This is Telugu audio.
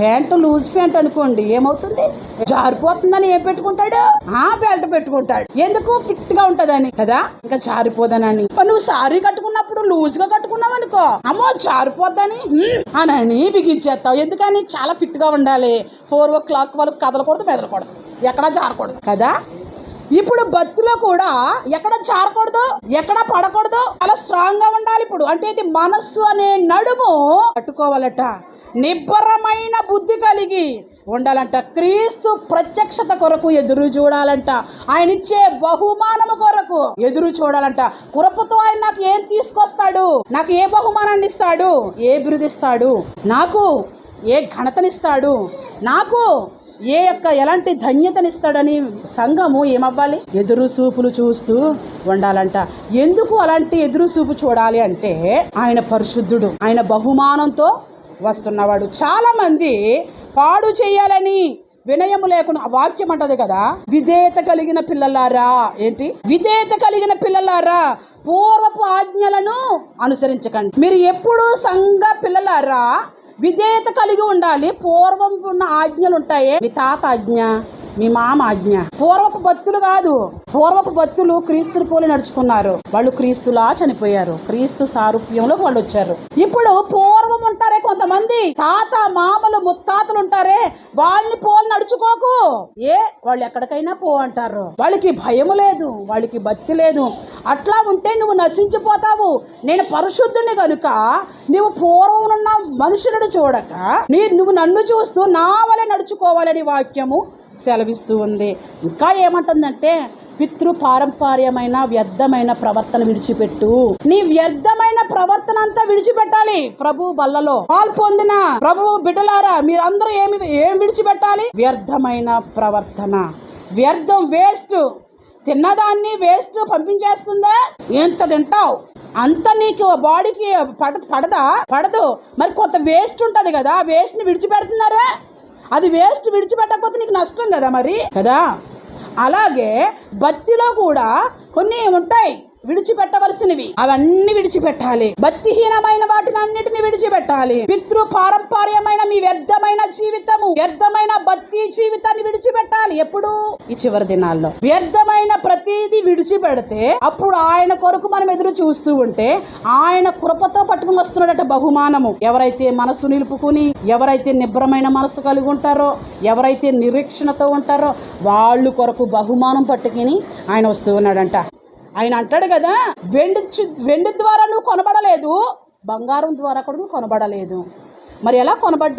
ప్యాంటు లూజ్ ప్యాంట్ అనుకోండి ఏమవుతుంది? జారిపోతుందని ఏం పెట్టుకుంటాడు? ఆ బెల్ట్ పెట్టుకుంటాడు. ఎందుకు? ఫిట్గా ఉంటదని కదా? ఇంకా జారిపోదనని. నువ్వు సారీ కట్టుకున్నప్పుడు లూజ్గా కట్టుకున్నావు అనుకో అమ్మో జారిపోద్దని అని అనని బిగించేస్తావు. ఎందుకని? చాలా ఫిట్గా ఉండాలి. ఫోర్ ఓ క్లాక్ వరకు కదలకూడదు మెదలకూడదు. ఎక్కడా జారకూడదు కదా? ఇప్పుడు బత్తులో కూడా ఎక్కడ చారకూడదు ఎక్కడ పడకూడదు? అలా స్ట్రాంగ్గా ఉండాలి ఇప్పుడు. అంటే ఏంటి? మనస్సు అనే నడుము పట్టుకోవాలట నిబ్బరమైన బుద్ధి కలిగి ఉండాలంట. క్రీస్తు ప్రత్యక్షత కొరకు ఎదురు చూడాలంట. ఆయన ఇచ్చే బహుమానము కొరకు ఎదురు చూడాలంట. కురపుతో ఆయన నాకు ఏం తీసుకొస్తాడు? నాకు ఏ బహుమానాన్ని ఇస్తాడు? ఏ బిరుదిస్తాడు? నాకు ఏ ఘనతనిస్తాడు? నాకు ఏ యొక్క ఎలాంటి ధన్యతనిస్తాడని సంఘము ఏమవ్వాలి? ఎదురు చూపులు చూస్తూ ఉండాలంట. ఎందుకు అలాంటి ఎదురు చూపు చూడాలి అంటే ఆయన పరిశుద్ధుడు. ఆయన బహుమానంతో వస్తున్నవాడు. చాలా మంది పాడు చేయాలని వినయము లేకుండా వాక్యం అంటది కదా విధేయత కలిగిన పిల్లలారా? ఏంటి? విధేయత కలిగిన పిల్లలారా? పూర్వపు ఆజ్ఞలను అనుసరించకండి. మీరు ఎప్పుడు సంఘ పిల్లలారా? విధేయత కలిగి ఉండాలి. పూర్వం ఉన్న ఆజ్ఞలు ఉంటాయే మీ తాత ఆజ్ఞ? మీ మామ ఆజ్ఞ. పూర్వపు భక్తులు కాదు పూర్వపు భక్తులు క్రీస్తుని పోలి నడుచుకున్నారు. వాళ్ళు క్రీస్తులా చనిపోయారు. క్రీస్తు సారూప్యంలో వాళ్ళు వచ్చారు. ఇప్పుడు పూర్వం ఉంటారే కొంతమంది తాత మామలు ముత్తాతలు ఉంటారే వాళ్ళని పోలి నడుచుకోకు. ఏ వాళ్ళు ఎక్కడికైనా పో అంటారు. వాళ్ళకి భయం లేదు వాళ్ళకి భక్తి లేదు. అట్లా ఉంటే నువ్వు నశించిపోతావు. నేను పరిశుద్ధుని కనుక నువ్వు పూర్వం ఉన్న మనుషులను చూడక నీ నువ్వు నన్ను చూస్తూ నా వలె నడుచుకోవాలని వాక్యము సెలవిస్తూ ఉంది. ఇంకా ఏమంటుందంటే పితృ పారంపర్యమైన వ్యర్థమైన ప్రవర్తన విడిచిపెట్టు. నీ వ్యర్థమైన ప్రవర్తన అంతా విడిచిపెట్టాలి ప్రభు బల్లలో. పాల్ పొందిన ప్రభు బిడ్డలారా మీరందరూ ఏమి ఏం విడిచిపెట్టాలి? వ్యర్థమైన ప్రవర్తన. వ్యర్థం వేస్ట్. తిన్నదాన్ని వేస్ట్ పంపించేస్తుందా? ఎంత తింటావు? అంత నీకు బాడీకి పడ పడదా? పడదు. మరి కొంత వేస్ట్ ఉంటుంది కదా వేస్ట్ని విడిచిపెడుతున్నారా? అది వేస్ట్ విడిచిపెట్టకపోతే నీకు నష్టం కదా మరి? కదా? అలాగే బత్తిలో కూడా కొన్ని ఉంటాయి. విడిచిపెట్టవలసినవి. అవన్నీ విడిచిపెట్టాలి. భక్తిహీనమైన వాటిని అన్నిటిని విడిచిపెట్టాలి. పితృ పారంపర్యమైన మీ వ్యర్థమైన జీవితము వ్యర్థమైన భక్తి జీవితాన్ని విడిచిపెట్టాలి ఎప్పుడు? ఈ చివరి దినాల్లో. వ్యర్థమైన ప్రతిదీ విడిచిపెడితే అప్పుడు ఆయన కొరకు మనం ఎదురు చూస్తూ ఉంటే ఆయన కృపతో పట్టుకుని వస్తున్నాడట బహుమానము. ఎవరైతే మనసు నిలుపుకుని ఎవరైతే నిబ్రమైన మనసు కలిగి ఉంటారో ఎవరైతే నిరీక్షణతో ఉంటారో వాళ్ళు కొరకు బహుమానం పట్టుకుని ఆయన వస్తూ ఉన్నాడంట. ఆయన అంటాడు కదా వెండి వెండి ద్వారా నువ్వు కొనబడలేదు బంగారం ద్వారా కూడా నువ్వు కొనబడలేదు. మరి ఎలా కొనబడ్డా